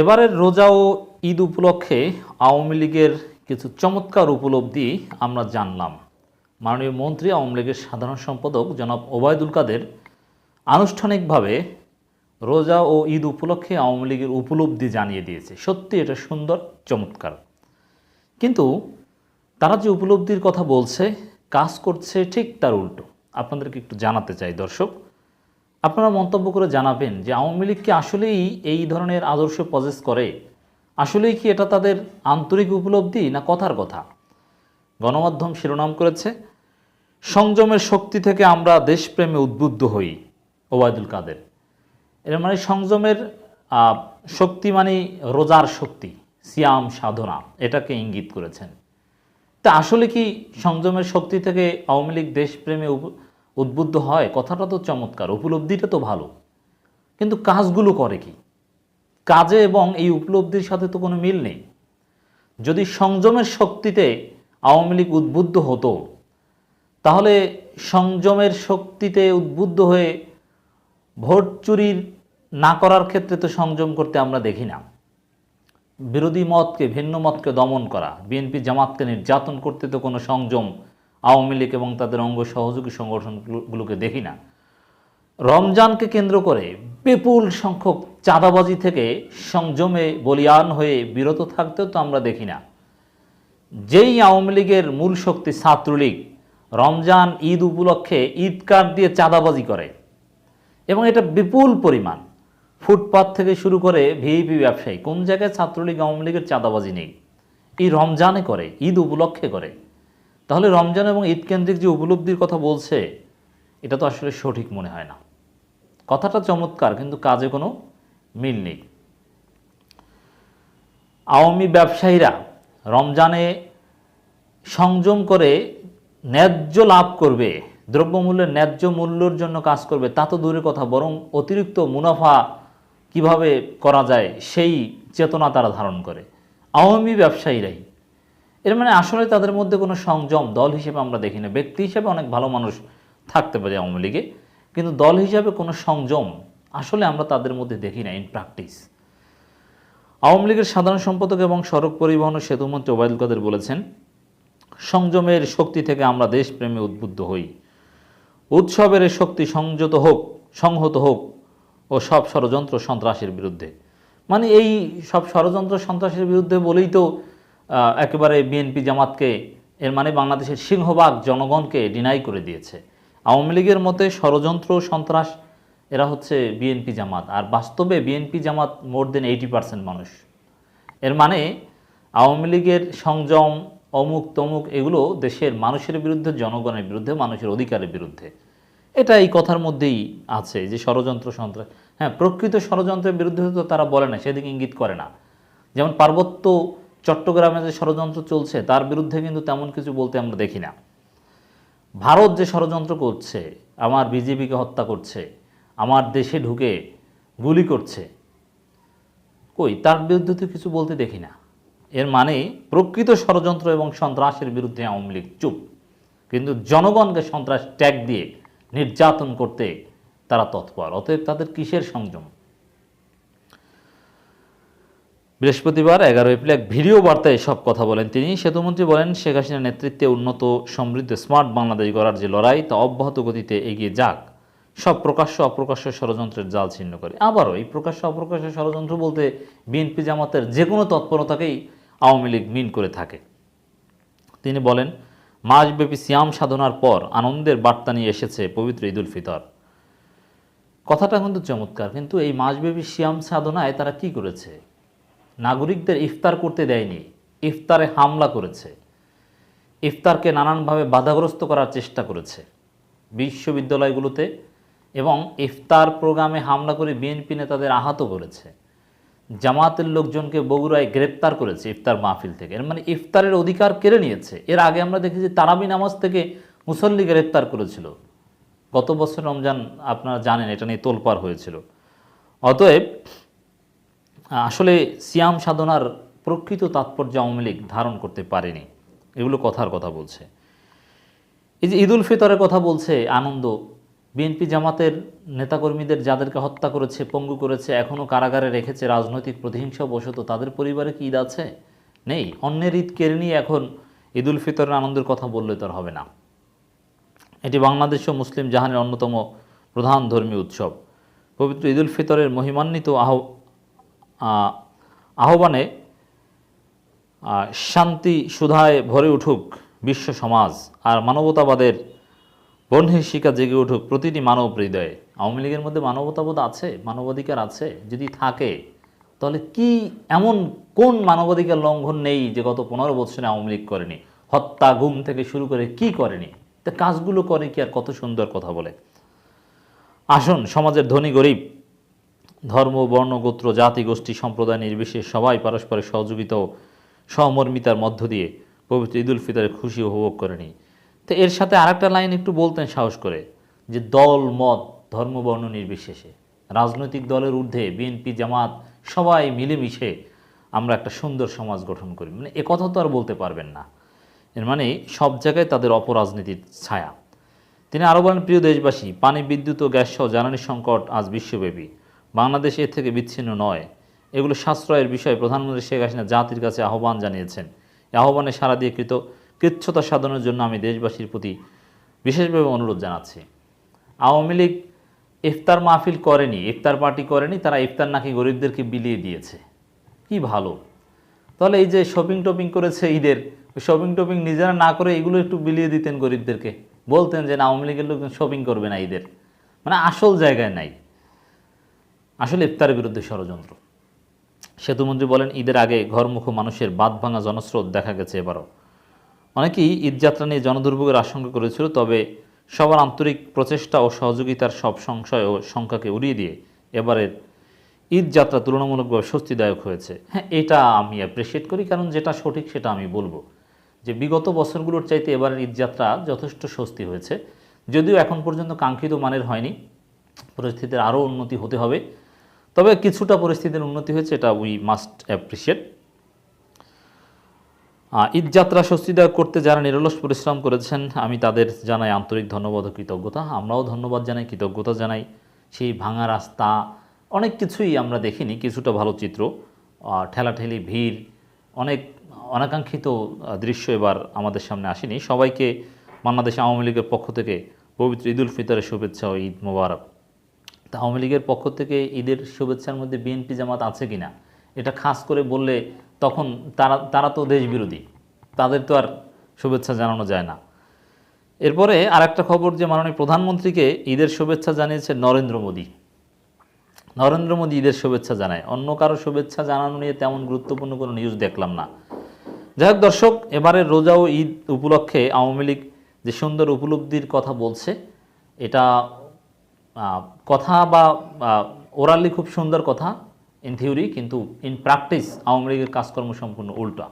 এবারের রোজা ও ঈদ উপলক্ষে আওয়ামী লীগের কিছু চমৎকার উপলব্ধি আমরা জানলাম। মাননীয় মন্ত্রী, আওয়ামী লীগের সাধারণ সম্পাদক জনাব ওবায়দুল কাদের আনুষ্ঠানিকভাবে রোজা ও ঈদ উপলক্ষে আওয়ামী লীগের উপলব্ধি জানিয়ে দিয়েছে। সত্যি, এটা সুন্দর, চমৎকার। কিন্তু তারা যে উপলব্ধির কথা বলছে, কাজ করছে, ঠিক তার উল্টো। আপনাদেরকে একটু জানাতে চাই, দর্শক। আপনারা মন্তব্য করে জানাবেন যে আওয়ামী লীগ কি আসলেই এই ধরনের আদর্শ পজেস করে? আসলেই কি এটা তাদের আন্তরিক উপলব্ধি না কথার কথা? গণমাধ্যম শিরোনাম করেছে, সংযমের শক্তি থেকে আমরা দেশপ্রেমে উদ্বুদ্ধ হই ওবায়দুল কাদের। এর মানে সংযমের শক্তি মানে রোজার শক্তি, সিয়াম, সাধনা, এটাকে ইঙ্গিত করেছেন। তা আসলে কি সংযমের শক্তি থেকে আওয়ামী লীগ দেশপ্রেমে উদ্বুদ্ধ হয়, কথাটা তো চমৎকার, উপলব্ধিটা তো ভালো। কিন্তু কাজগুলো করে কি? কাজে এবং এই উপলব্ধির সাথে তো কোনো মিল নেই। যদি সংযমের শক্তিতে আওয়ামী লীগ উদ্বুদ্ধ হতো, তাহলে সংযমের শক্তিতে উদ্বুদ্ধ হয়ে ভোট চুরি না করার ক্ষেত্রে তো সংযম করতে আমরা দেখি না। বিরোধী মতকে, ভিন্ন মতকে দমন করা, বিএনপি জামাতকে নির্যাতন করতে তো কোনো সংযম আওয়ামী লীগ এবং তাদের অঙ্গ সহযোগী সংগঠনগুলোকে দেখি না। রমজানকে কেন্দ্র করে বিপুল সংখ্যক চাঁদাবাজি থেকে সংযমে বলিয়ান হয়ে বিরত থাকতেও তো আমরা দেখি না। যেই আওয়ামী লীগের মূল শক্তি ছাত্রলীগ রমজান, ঈদ উপলক্ষে ঈদ দিয়ে চাঁদাবাজি করে এবং এটা বিপুল পরিমাণ। ফুটপাত থেকে শুরু করে ভিআইপি ব্যবসায়ী, কোন জায়গায় ছাত্রলীগ, আওয়ামী লীগের চাঁদাবাজি নেই, এই রমজানে করে, ঈদ উপলক্ষে করে। তাহলে রমজান এবং ঈদ কেন্দ্রিক যে উপলব্ধির কথা বলছে, এটা তো আসলে সঠিক মনে হয় না। কথাটা চমৎকার, কিন্তু কাজে কোনো মিল নেই। আওয়ামী ব্যবসায়ীরা রমজানে সংযম করে ন্যায্য লাভ করবে, দ্রব্যমূল্যের ন্যায্য মূল্যর জন্য কাজ করবে, তা তো দূরের কথা, বরং অতিরিক্ত মুনাফা কীভাবে করা যায়, সেই চেতনা তারা ধারণ করে। আওয়ামী ব্যবসায়ীরাই এর মানে আসলে তাদের মধ্যে কোনো সংযম দল হিসেবে আমরা দেখি না। ব্যক্তি হিসেবে অনেক ভালো মানুষ থাকতে পারে আওয়ামী লীগে, কিন্তু দল হিসাবে কোনো সংযম আসলে আমরা তাদের মধ্যে দেখি না ইন প্র্যাকটিস আওয়ামী লীগের সাধারণ সম্পাদক এবং সড়ক পরিবহন ও সেতুমন্ত্রী ওবায়দুল কাদের বলেছেন, সংযমের শক্তি থেকে আমরা দেশপ্রেমে উদ্বুদ্ধ হই। উৎসবের শক্তি সংযত হোক, সংহত হোক ও সব ষড়যন্ত্র সন্ত্রাসের বিরুদ্ধে। মানে এই সব ষড়যন্ত্র সন্ত্রাসের বিরুদ্ধে বলেই তো একেবারে বিএনপি জামাতকে, এর মানে বাংলাদেশের সিংহভাগ জনগণকে ডিনাই করে দিয়েছে। আওয়ামী লীগের মতে ষড়যন্ত্র সন্ত্রাস, এরা হচ্ছে বিএনপি জামাত। আর বাস্তবে বিএনপি জামাত মোর দেন এইটি পার্সেন্ট মানুষ। এর মানে আওয়ামী লীগের সংযম, অমুক তমুক, এগুলো দেশের মানুষের বিরুদ্ধে, জনগণের বিরুদ্ধে, মানুষের অধিকারের বিরুদ্ধে। এটা এই কথার মধ্যেই আছে যে ষড়যন্ত্র, সন্ত্রাস। হ্যাঁ প্রকৃত ষড়যন্ত্রের বিরুদ্ধে তো তারা বলে না, সেদিকে ইঙ্গিত করে না। যেমন পার্বত্য চট্টগ্রামে যে ষড়যন্ত্র চলছে, তার বিরুদ্ধে কিন্তু তেমন কিছু বলতে আমরা দেখি না। ভারত যে ষড়যন্ত্র করছে, আমার বিজেপিকে হত্যা করছে, আমার দেশে ঢুকে গুলি করছে, কই, তার বিরুদ্ধে তো কিছু বলতে দেখি না। এর মানে প্রকৃত ষড়যন্ত্র এবং সন্ত্রাসের বিরুদ্ধে আওয়ামী লীগ চুপ। কিন্তু জনগণকে সন্ত্রাস ট্যাগ দিয়ে নির্যাতন করতে তারা তৎপর, অতএব তাদের কিসের সংযম? বৃহস্পতিবার এগারো এপ্রিল এক ভিডিও বার্তায় সব কথা বলেন তিনি। সেতুমন্ত্রী বলেন, শেখ হাসিনার নেতৃত্বে উন্নত, সমৃদ্ধ, স্মার্ট বাংলাদেশ গড়ার যে লড়াই, তা অব্যাহত গতিতে এগিয়ে যাক। সব প্রকাশ্য, অপ্রকাশ্য ষড়যন্ত্রের জাল ছিন্ন করে। আবারও এই প্রকাশ্য, অপ্রকাশ্য ষড়যন্ত্র বলতে বিএনপি জামাতের যে কোনো তৎপরতাকেই আওয়ামী লীগ মিন করে থাকে। তিনি বলেন, মাসব্যাপী সিয়াম সাধনার পর আনন্দের বার্তা নিয়ে এসেছে পবিত্র ঈদুল ফিতর। কথাটা কিন্তু চমৎকার, কিন্তু এই মাসব্যাপী সিয়াম সাধনায় তারা কি করেছে? নাগরিকদের ইফতার করতে দেয়নি, ইফতারে হামলা করেছে। ইফতারকে নানানভাবে বাধাগ্রস্ত করার চেষ্টা করেছে বিশ্ববিদ্যালয়গুলোতে এবং ইফতার প্রোগ্রামে হামলা করে বিএনপি নেতাদের আহত করেছে। জামাতের লোকজনকে বগুড়ায় গ্রেপ্তার করেছে ইফতার মাহফিল থেকে। এর মানে ইফতারের অধিকার কেড়ে নিয়েছে। এর আগে আমরা দেখেছি তারাবি নামাজ থেকে মুসল্লি গ্রেপ্তার করেছিল। গত বছর রমজান আপনারা জানেন এটা নিয়ে তোলপাড় হয়েছিল। অতএব আসলে সিয়াম সাধনার প্রকৃত তাৎপর্য আওয়ামী লীগ ধারণ করতে পারেনি। এগুলো কথার কথা বলছে। এই যে ঈদুল ফিতরের কথা বলছে আনন্দ। বিএনপি জামাতের নেতাকর্মীদের যাদেরকে হত্যা করেছে পঙ্গু করেছে এখনও কারাগারে রেখেছে রাজনৈতিক প্রতিহিংসা বশত তাদের পরিবারে কি ঈদ আছে? নেই। অন্যের ঈদ কেড়ে নিয়ে এখন ঈদ উল ফিতরের আনন্দের কথা বললে তো আর হবে না। এটি বাংলাদেশ ও মুসলিম জাহানের অন্যতম প্রধান ধর্মীয় উৎসব। পবিত্র ঈদ উল ফিতরের মহিমান্বিত আহ, আহ্বানে শান্তি সুধায় ভরে উঠুক বিশ্ব সমাজ আর মানবতাবাদের বন্যের শিকা জেগে উঠুক প্রতিটি মানব হৃদয়ে। আওয়ামী লীগের মধ্যে মানবতাবোধ আছে, মানবাধিকার আছে, যদি থাকে, তাহলে কি এমন কোন মানবাধিকার লঙ্ঘন নেই যে গত পনেরো বছরে আওয়ামী লীগ করেনি? হত্যা ঘুম থেকে শুরু করে কি করেনি? তা কাজগুলো করে কি আর কত সুন্দর কথা বলে? আসুন, সমাজের ধনী গরিব ধর্ম, বর্ণ, গোত্র, জাতি, গোষ্ঠী, সম্প্রদায় নির্বিশেষে সবাই পারস্পরিক সহযোগিতা ও সহমর্মিতার মধ্য দিয়ে পবিত্র ঈদুল ফিতরের খুশি উপভোগ করে নিই। তো এর সাথে আরেকটা লাইন একটু বলতেন সাহস করে, যে দল, মত, ধর্ম, বর্ণ নির্বিশেষে, রাজনৈতিক দলের ঊর্ধ্বে, বিএনপি, জামাত, সবাই মিলেমিশে আমরা একটা সুন্দর সমাজ গঠন করি। মানে এ কথা তো আর বলতে পারবেন না। এর মানে সব জায়গায় তাদের অপরাজনীতির ছায়া। তিনি আরও বলেন, প্রিয় দেশবাসী, পানি, বিদ্যুৎ ও গ্যাস সহ জ্বালানি সংকট আজ বিশ্বব্যাপী। বাংলাদেশ এর থেকে বিচ্ছিন্ন নয়। এগুলো সাশ্রয়ের বিষয়ে। প্রধানমন্ত্রী শেখ হাসিনা জাতির কাছে আহ্বান জানিয়েছেন। আহ্বানে সারা দিয়ে কৃত, কৃচ্ছতা সাধনের জন্য আমি দেশবাসীর প্রতি বিশেষভাবে অনুরোধ জানাচ্ছি। আওয়ামী লীগ ইফতার মাহফিল করেনি, ইফতার পার্টি করেনি, তারা ইফতার নাকি গরিবদেরকে বিলিয়ে দিয়েছে। কি ভালো। তাহলে এই যে শপিং টপিং করেছে ঈদের শপিং টপিং নিজেরা না করে এগুলো একটু বিলিয়ে দিতেন গরিবদেরকে। বলতেন যে না, আওয়ামী লীগের লোকজন শপিং করবে না ঈদের। মানে আসল জায়গায় নাই। আসলে ইফতারের বিরুদ্ধে ষড়যন্ত্র। সেতুমন্ত্রী বলেন, ঈদের আগে ঘরমুখ মানুষের বাদ ভাঙা জনস্রোত দেখা গেছে এবারও। অনেকেই ঈদযাত্রা নিয়ে জনদুর্ভোগের আশঙ্কা করেছিল, তবে সবার আন্তরিক প্রচেষ্টা ও সহযোগিতার সব সংশয় ও শঙ্কাকে উড়িয়ে দিয়ে এবারের ঈদযাত্রা তুলনামূলকভাবে স্বস্তিদায়ক হয়েছে। হ্যাঁ এটা আমি অ্যাপ্রিসিয়েট করি, কারণ যেটা সঠিক সেটা আমি বলব। যে বিগত বছরগুলোর চাইতে এবারের ঈদযাত্রা যথেষ্ট স্বস্তি হয়েছে। যদিও এখন পর্যন্ত কাঙ্ক্ষিত মানের হয়নি, পরিস্থিতির আরও উন্নতি হতে হবে। তবে কিছুটা পরিস্থিতির উন্নতি হয়েছে, এটা উই মাস্ট অ্যাপ্রিসিয়েট ঈদযাত্রা স্বস্তিদায়ক করতে যারা নিরলস পরিশ্রম করেছেন, আমি তাদের জানাই আন্তরিক ধন্যবাদ ও কৃতজ্ঞতা। আমরাও ধন্যবাদ জানাই, কৃতজ্ঞতা জানাই। সেই ভাঙা রাস্তা, অনেক কিছুই আমরা দেখিনি, কিছুটা ভালো চিত্র। ঠেলাঠেলি, ভিড়, অনেক অনাকাঙ্ক্ষিত দৃশ্য এবার আমাদের সামনে আসেনি। সবাইকে বাংলাদেশ আওয়ামী লীগের পক্ষ থেকে পবিত্র ঈদুল ফিতরের শুভেচ্ছা ও ঈদ মোবারক। আওয়ামী লীগের পক্ষ থেকে ঈদের শুভেচ্ছার মধ্যে বিএনপি জামাত আছে কিনা, এটা খাস করে বললে তখন তারা তারা তো দেশ বিরোধী তাদের তো আর শুভেচ্ছা জানানো যায় না। এরপরে আর একটা খবর যে মাননীয় প্রধানমন্ত্রীকে ঈদের শুভেচ্ছা জানিয়েছে নরেন্দ্র মোদী। নরেন্দ্র মোদী ঈদের শুভেচ্ছা জানায়। অন্য কারও শুভেচ্ছা জানানো নিয়ে তেমন গুরুত্বপূর্ণ কোনো নিউজ দেখলাম না। যাই হোক দর্শক, এবারের রোজা ও ঈদ উপলক্ষে আওয়ামী লীগ যে সুন্দর উপলব্ধির কথা বলছে, এটা কথা বা ওরালি খুব সুন্দর কথা ইন থিওরি কিন্তু ইন প্র্যাকটিস আওয়ামী লীগের কাজকর্ম সম্পূর্ণ উল্টা।